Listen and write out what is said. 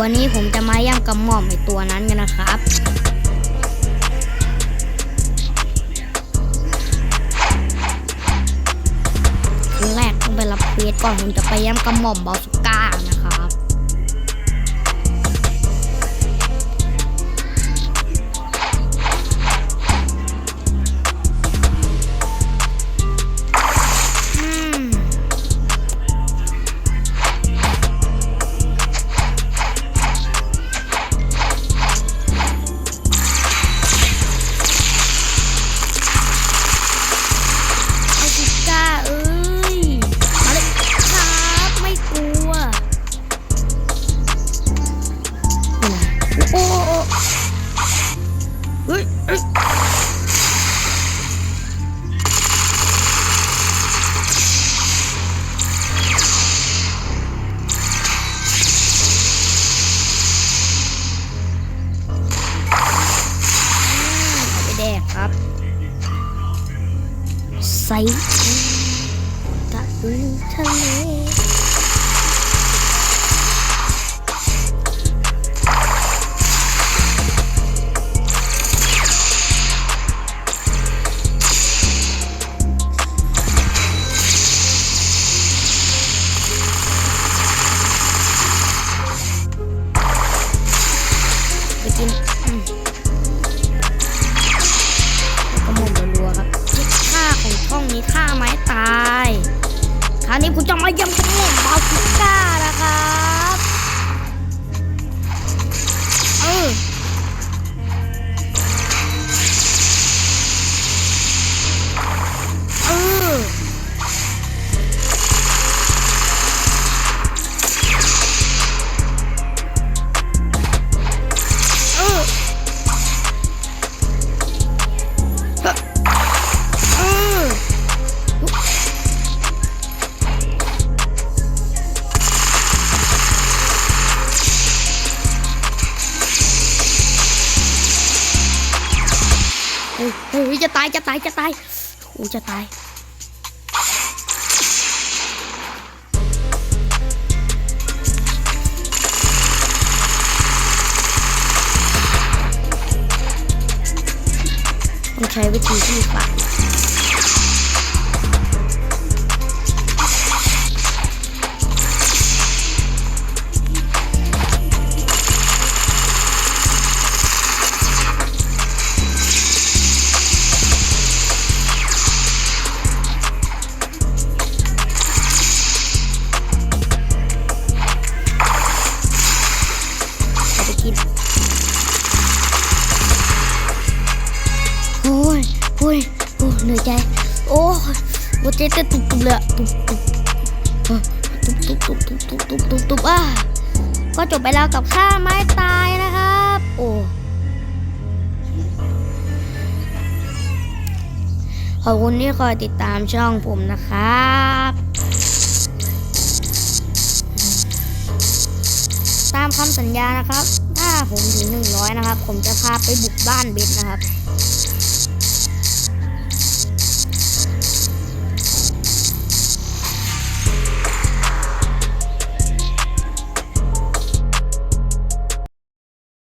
วันนี้ผมจะมาย่างกระหม่อมไอตัวนั้นกันนะครับแรกต้องไปรับเควสก่อนผมจะไปย่างกระหม่อมบาสุก้า ใส่ตะลึงทะเลไปกิน วันนี้กูจะมายี่ยมคุณเล่นบาสุก้า เฮ้ยจะตายจะตายจะตายโอ้จะตายต้องใช้วิธีที่ฝ่า อ้ยโอ้ยโอ้เหนื่อยใจ โอ้หัวใจเต้นตุบตุบเลยอะตุบตุบตุบตุบตุบตุบตุบตุบตุบตุบอะก็จบไปแล้วกับฆ่าไม้ตายนะครับ โอ้ขอบคุณที่คอยติดตามช่องผมนะครับ ตามคำสัญญานะครับ ถ้าผมถึง 100 นะครับ ผมจะพาไปบุกบ้านเบสนะครับ